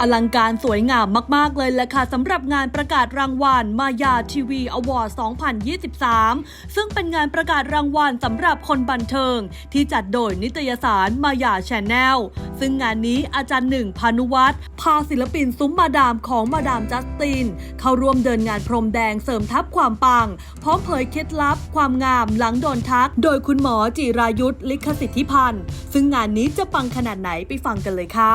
อลังการสวยงามมาก ๆ เลยแหละค่ะสำหรับงานประกาศรางวัลมายาทีวีอวอร์ด 2023 ซึ่งเป็นงานประกาศรางวัลสำหรับคนบันเทิง ที่จัดโดยนิตยสารมายาแชนแนลซึ่งงานนี้อาจารย์หนึ่งพานุวัฒน์พาศิลปินซุ้มมาดามของมาดามจัสติน เข้าร่วมเดินงานพรมแดงเสริมทัพความปัง พร้อมเผยเคล็ดลับความงามหลังโดนทัก โดยคุณหมอจิรายุทธลิขสิทธิพันธ์ ซึ่งงานนี้จะปังขนาดไหนไปฟังกันเลยค่ะ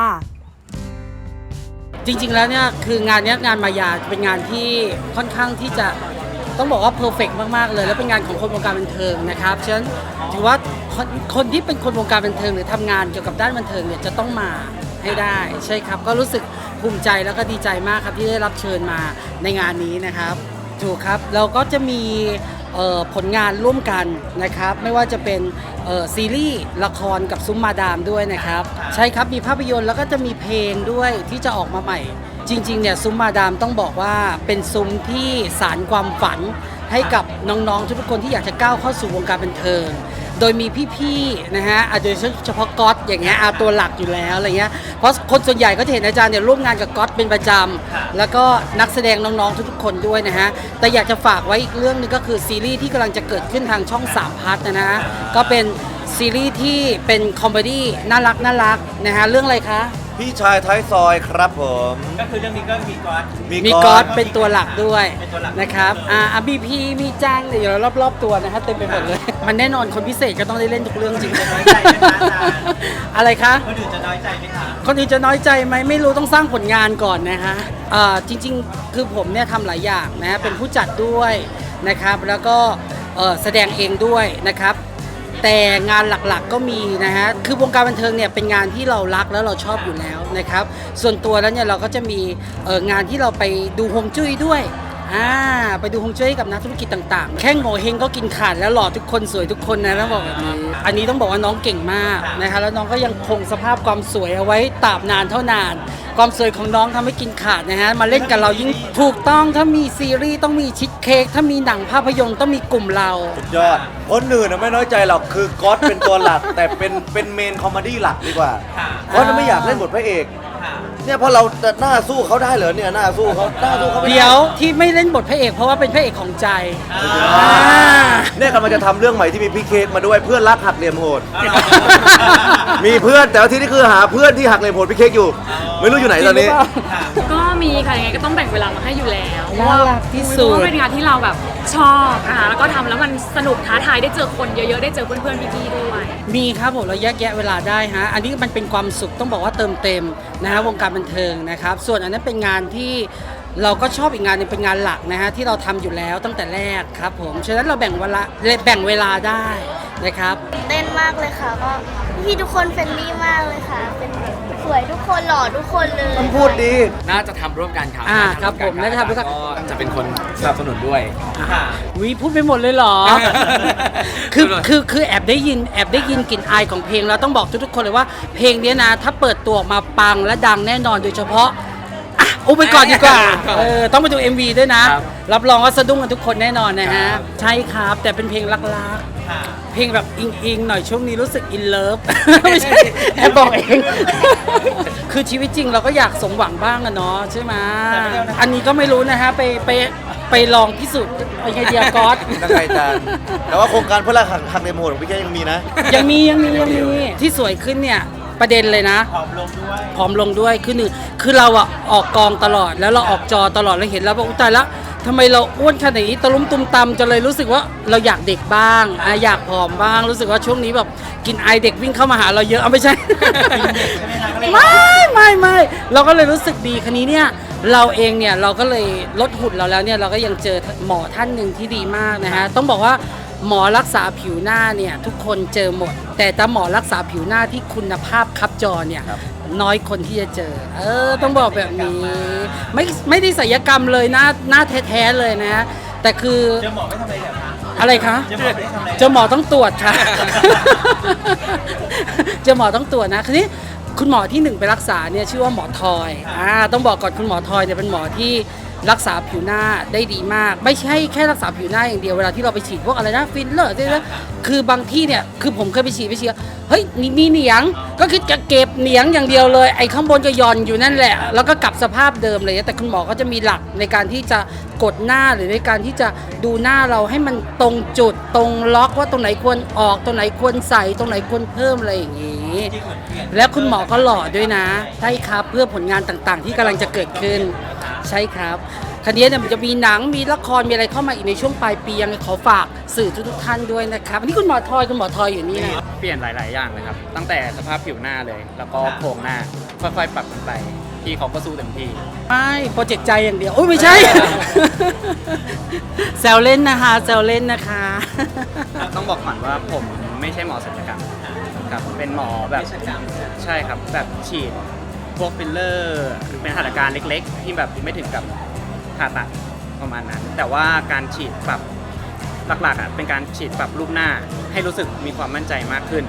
จริง ๆ แล้วเนี่ยคืองานเนี้ยงานมายาเป็นงานที่ค่อนข้างที่จะต้องบอกว่าเพอร์เฟกมาก ๆ เลย แล้วเป็นงานของคนวงการบันเทิงนะครับฉะนั้นถือว่าคนคนที่เป็นคนวงการบันเทิงหรือทำงานเกี่ยวกับด้านบันเทิงเนี่ยจะต้องมาให้ได้ใช่ครับ ก็รู้สึกภูมิใจแล้วก็ดีใจมากครับที่ได้รับเชิญมาในงานนี้นะครับ ถูกครับเราก็จะมี ผลงานร่วมกันนะครับ ไม่ว่าจะเป็นซีรีส์ละครกับซุ้มมาดามด้วยนะครับ ใช่ครับมีภาพยนตร์แล้วก็จะมีเพลงด้วยที่จะออกมาใหม่ จริงๆเนี่ยซุ้มมาดามต้องบอกว่าเป็นซุ้มที่สารความฝันให้กับน้องๆทุกๆคนที่อยากจะก้าวเข้าสู่วงการบันเทิง โดยมีพี่ๆนะฮะอาจจะเฉพาะก๊อตอย่างเงี้ยอาตัวหลักอยู่แล้วอะไรเงี้ยเพราะคนส่วนใหญ่ก็จะเห็นอาจารย์เนี่ยร่วมงานกับก๊อตเป็นประจำแล้วก็นักแสดงน้องๆทุกๆคนด้วยนะฮะแต่อยากจะฝากไว้อีกเรื่องหนึงก็คือซีรีส์ที่กำลังจะเกิดขึ้นทางช่อง3พัทนะฮะก็เป็นซีรีส์ที่เป็นคอมเมดี้น่ารักน่ารักนะฮะเรื่องอะไรคะ พี่ชายท้ายซอยครับผม ก็คือเรื่องนี้ก็มีก๊อตมีก๊อตเป็นตัวหลักด้วยเป็นตัวหลักนะครับอ่าอะมีพีมีจ้างเดี๋ยวรอบๆตัวนะครับเต็มไปหมดเลย มันแน่นอนคนพิเศษก็ต้องได้เล่นทุกเรื่องจริงจะน้อยใจไหมคะอาจารย์อะไรคะคนอื่นจะน้อยใจไหมคะคนอื่นจะน้อยใจไหมไม่รู้ต้องสร้างผลงานก่อนนะคะอ่าจริง ๆ คือผมเนี่ยทำหลายอย่างนะฮะเป็นผู้จัดด้วยนะครับ แล้วก็เอ่อแสดงเองด้วยนะครับ แต่งานหลักๆก็มีนะฮะคือวงการบันเทิงเนี่ยเป็นงานที่เรารักแล้วเราชอบอยู่แล้วนะครับส่วนตัวแล้วเนี่ยเราก็จะมีเอองานที่เราไปดูฮวงจุ้ยด้วยอ่าไปดูฮวงจุ้ยกับนักธุรกิจต่างๆ แค่โง่เฮงก็กินขาดแล้วหล่อทุกคนสวยทุกคนนะต้องบอกแบบนี้อันนี้ต้องบอกว่าน้องเก่งมากนะคะแล้วน้องก็ยังคงสภาพความสวยเอาไว้ตราบนานเท่านาน ความสวยของน้องทำให้กินขาดนะฮะมาเล่นกับเรายิ่งถูกต้องถ้ามีซีรีส์ต้องมีชิดเค้กถ้ามีหนังภาพยนตร์ต้องมีกลุ่มเรา สุดยอดคนอื่นน่ะไม่น้อยใจหรอกคือก๊อตเป็นตัวหลัก แต่เป็นเป็นเมนคอมเมดี้หลักดีกว่าค่ะก๊อตน่ะไม่อยากเล่นบทพระเอกค่ะเนี่ยเพราะเราจะหน้าสู้เขาได้เหรอเนี่ยหน้าสู้เขาหน้าสู้เขาไม่ไเดี๋ยวที่ไม่เล่นบทพระเอกเพราะว่าเป็นพระเอกของใจอ่าเนี่ย กำลังจะทำเรื่องใหม่ที่มีพี่เค้กมาด้วยเพื่อนรักหักเหลี่ยมโหด มีเพื่อนแต่ว่าที่นี่คือหาเพื่อนที่หักเหลี่ยมโหดพี่เค้กอยู่ ไม่รู้อยู่ไหนตอนนี้ ก็มีค่ะยังไงก็ต้องแบ่งเวลามาให้อยู่แล้วน่ารักที่สุด เพราะว่าเป็นงานที่เราแบบชอบนะคะแล้วก็ทำแล้วมันสนุกท้าทายได้เจอคนเยอะๆได้เจอเพื่อนๆพี่ๆด้วย มีครับผมเราแยกแยะเวลาได้ฮะอันนี้มันเป็นความสุขต้องบอกว่าเติมเต็มนะฮะวงการบันเทิงนะครับ ส่วนอันนั้นเป็นงานที่ เราก็ชอบอีกงานหนึงเป็นงานหลักนะฮะที่เราทำอยู่แล้วตั้งแต่แรกครับผมฉะนั้นเราแบ่งเวลาแบ่งเวลาได้นะครับเต้นมากเลยค่ะก็พี่ทุกคนเฟรนลี่มากเลยค่ะ เป็นสวยทุกคนหล่อทุกคนเลยมันพูดดีน่าจะทำร่วมกันครับอ่าครับผมน่าจะทำร่วมกันก็จะเป็นคนสนับสนุนด้วยค่ะวิพูดไปหมดเลยเหรอคือคือคือแอบได้ยินแอบได้ยินกลิ่นอายของเพลงแล้วต้องบอกทุกๆคนเลยว่าเพลงเนี้ยนะถ้าเปิดตัวออกมาปังและดังแน่นอนโดยเฉพาะ อะอุบไปก่อนดีกว่า เออ ต้องไปดู MV ด้วยนะ ครับรับรองว่าสะดุ้งกันทุกคนแน่นอนนะฮะใช่ครับ แต่เป็นเพลงรักค่ะๆเพลงแบบอิงๆ หน่อยช่วงนี้รู้สึกอินเลิฟ ไม่ใช่แอบบอกเอง คือชีวิตจริงเราก็อยากสมหวังบ้างอะเนาะใช่ไหมแต่ไม่ได้นะอันนี้ก็ไม่รู้นะฮะ ไปไปไปลองพิสูจน์ไปไงเดียก๊อต นักไก่จานแต่ว่าโครงการเพื่อรักหักหักเหลี่ยมโหดของพี่เค้กยังมีนะ ยังมียังมียังมีที่สวยขึ้นเนี่ย ประเด็นเลยนะผอมลงด้วยผอมลงด้วยคือหนึ่งคือเราอะออกกองตลอดแล้วเราออกจอตลอดแล้วเห็นแล้วว่าอุ๊ยตายละทำไมเราอ้วนขนาดนี้ตะลุมตุมตำจนเลยรู้สึกว่าเราอยากเด็กบ้างอะอยากผอมบ้าง รู้สึกว่าช่วงนี้แบบกินไอเด็กวิ่งเข้ามาหาเราเยอะเอาไม่ใช่ไม่ไม่ไม่เราก็เลยรู้สึกดีคันนี้เนี่ยเราเองเนี่ยเราก็เลยลดหุ่นเราแล้วเนี่ยเราก็ยังเจอหมอท่านหนึ่งที่ดีมากนะฮะต้องบอกว่า หมอรักษาผิวหน้าเนี่ยทุกคนเจอหมด แต่แต่หมอรักษาผิวหน้าที่คุณภาพครับจอเนี่ยน้อยคนที่จะเจอ เออ ต้องบอกแบบนี้ ไม่ไม่ได้ศัลยกรรมเลยหน้าหน้าแท้ๆเลยนะฮะแต่คือเจอหมอไม่ทำอะไรเหรอคะอะไรคะ เจอหมอไม่ทำอะไรเจอหมอต้องตรวจค่ะ เจอหมอต้องตรวจนะคราวนี้คุณหมอที่หนึ่งไปรักษาเนี่ยชื่อว่าหมอทอย อ่า ต้องบอกก่อนคุณหมอทอยเนี่ยเป็นหมอที่ รักษาผิวหน้าได้ดีมาก ไม่ใช่แค่รักษาผิวหน้าอย่างเดียวเวลาที่เราไปฉีดพวกอะไรนะฟิลเลอร์เนี่ยนะคือบางที่เนี่ยคือผมเคยไปฉีดไปฉีดเฮ้ยมีมีเหนียง ก็คือจะเก็บเหนียงอย่างเดียวเลย ไอ้ข้างบนก็ย่อนอยู่นั่นแหละ แล้วก็กลับสภาพเดิมเลยแต่คุณหมอก็จะมีหลักในการที่จะกดหน้าหรือในการที่จะดูหน้าเราให้มันตรงจุดตรงล็อกว่าตรงไหนควรออกตรงไหนควรใส่ตรงไหนควรเพิ่มอะไรอย่างนี้ แล้วคุณหมอก็หล่อด้วยนะใช่ครับเพื่อผลงานต่างๆ ที่กำลังจะเกิดขึ้น ใช่ครับคันนี้เนี่ยมันจะมีหนังมีละครมีอะไรเข้ามาอีกในช่วงปลายปียังไงขอฝากสื่อทุกๆท่านด้วยนะครับอันนี้คุณหมอทอยคุณหมอทอยอยู่นี่นะ เปลี่ยนหลาย ๆ อย่างเลยครับ ตั้งแต่สภาพผิวหน้าเลย แล้วก็โครงหน้า ค่อย ๆ ปรับกันไปพี่เขาก็สู้เต็มที่ ไม่โปรเจกต์ใจอย่างเดียวโอ้ยไม่ใช่ แซวเล่นนะคะแซวเล่นนะคะ ต้องบอกก่อนว่าผมไม่ใช่หมอศัลยกรรมครับเป็นหมอแบบใช่ครับแบบฉีด พวกฟิลเลอร์เป็นหัตถการเล็ก ๆ ที่แบบไม่ถึงกับผ่าตัดประมาณนั้น แต่ว่าการฉีดปรับหลักๆอะเป็นการฉีดปรับรูปหน้า ให้รู้สึกมีความมั่นใจมากขึ้น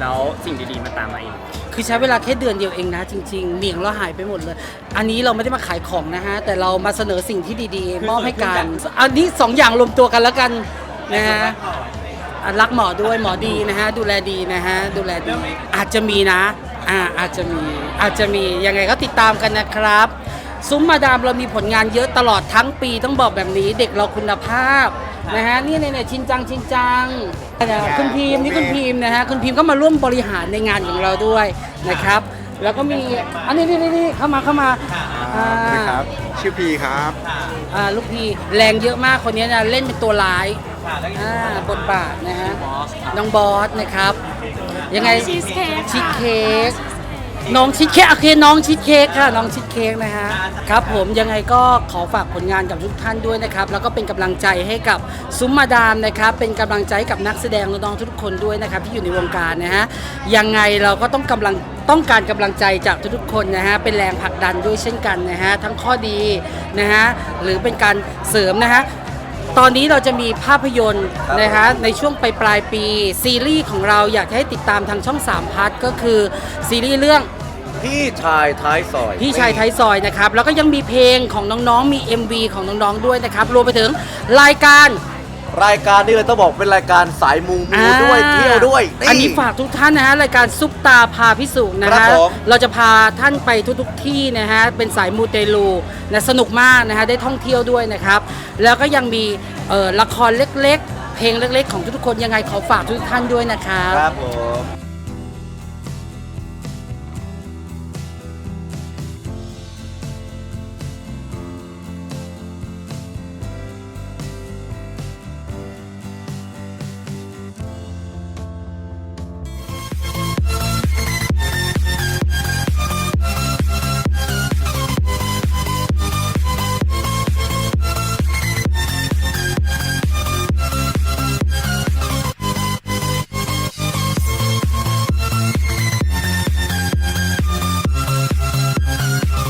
แล้วสิ่งดีๆมาตามมาเอง คือใช้เวลาแค่เดือนเดียวเองนะจริง ๆ เหนียงเราหายไปหมดเลย อันนี้เราไม่ได้มาขายของนะฮะ แต่เรามาเสนอสิ่งที่ดีๆ มอบให้กัน อันนี้สองอย่างรวมตัวกันแล้วกันนะฮะอะรักหมอด้วยหมอดีนะฮะ ดูแลดีนะฮะ ดูแลดีอาจจะมีนะ อ่าอาจจะมีอาจจะมียังไงก็ติดตามกันนะครับ ซุ้มมาดามเรามีผลงานเยอะตลอดทั้งปีต้องบอกแบบนี้เด็กเราคุณภาพนะฮะนี่เนี่ยเนี่ยชินจังชินจังคุณพีมนี่คุณพีมนะฮะคุณพีมก็มาร่วมบริหารในงานของเราด้วยนะครับ แล้วก็มีอันนี้นี่นี่เข้ามาเข้ามาอ่าครับ ชื่อพีครับอ่าลูกพีแรงเยอะมากคนนี้นะเล่นเป็นตัวร้ายค่ะแล้วยังอ่าบทบาทนะฮะน้องบอสนะครับ ยังไงชีสเค้กชีสเค้กน้องชีสเค้กโอเคน้องชีสเค้กค่ะน้องชีสเค้กนะฮะครับผมยังไงก็ขอฝากผลงานกับทุกท่านด้วยนะครับ แล้วก็เป็นกำลังใจให้กับซุ้มมาดามนะครับ เป็นกำลังใจให้กับนักแสดงน้องๆทุกคนด้วยนะครับ ที่อยู่ในวงการนะฮะยังไงเราก็ต้องกำลังต้องการกำลังใจจากทุกๆคนนะฮะเป็นแรงผลักดันด้วยเช่นกันนะฮะทั้งข้อดีนะฮะหรือเป็นการเสริมนะฮะ ตอนนี้เราจะมีภาพยนตร์นะคะในช่วงปลายปลายๆปี ซีรีส์ของเราอยากให้ติดตามทางช่อง3พัทก็คือซีรีส์เรื่องพี่ชายท้ายซอย พี่ชายไทยซอยนะครับ แล้วก็ยังมีเพลงของน้องๆ มี MV ของน้องๆ ด้วยนะครับ รวมไปถึงรายการ รายการนี้เลยต้องบอกเป็นรายการสายมูมูด้วยอ่าเที่ยวด้วย อันนี้ฝากทุกท่านนะฮะรายการซุปตาพาพิสูจน์นะครัฮะบผมเราจะพาท่านไปทุกๆที่นะฮะเป็นสายมูเตลูนะสนุกมากนะฮะได้ท่องเที่ยวด้วยนะครับ แล้วก็ยังมีเอ่อละครเล็กๆ เพลงเล็กๆ ของทุกๆคนยังไงขอฝากทุกท่านด้วยนะครับ ครับผม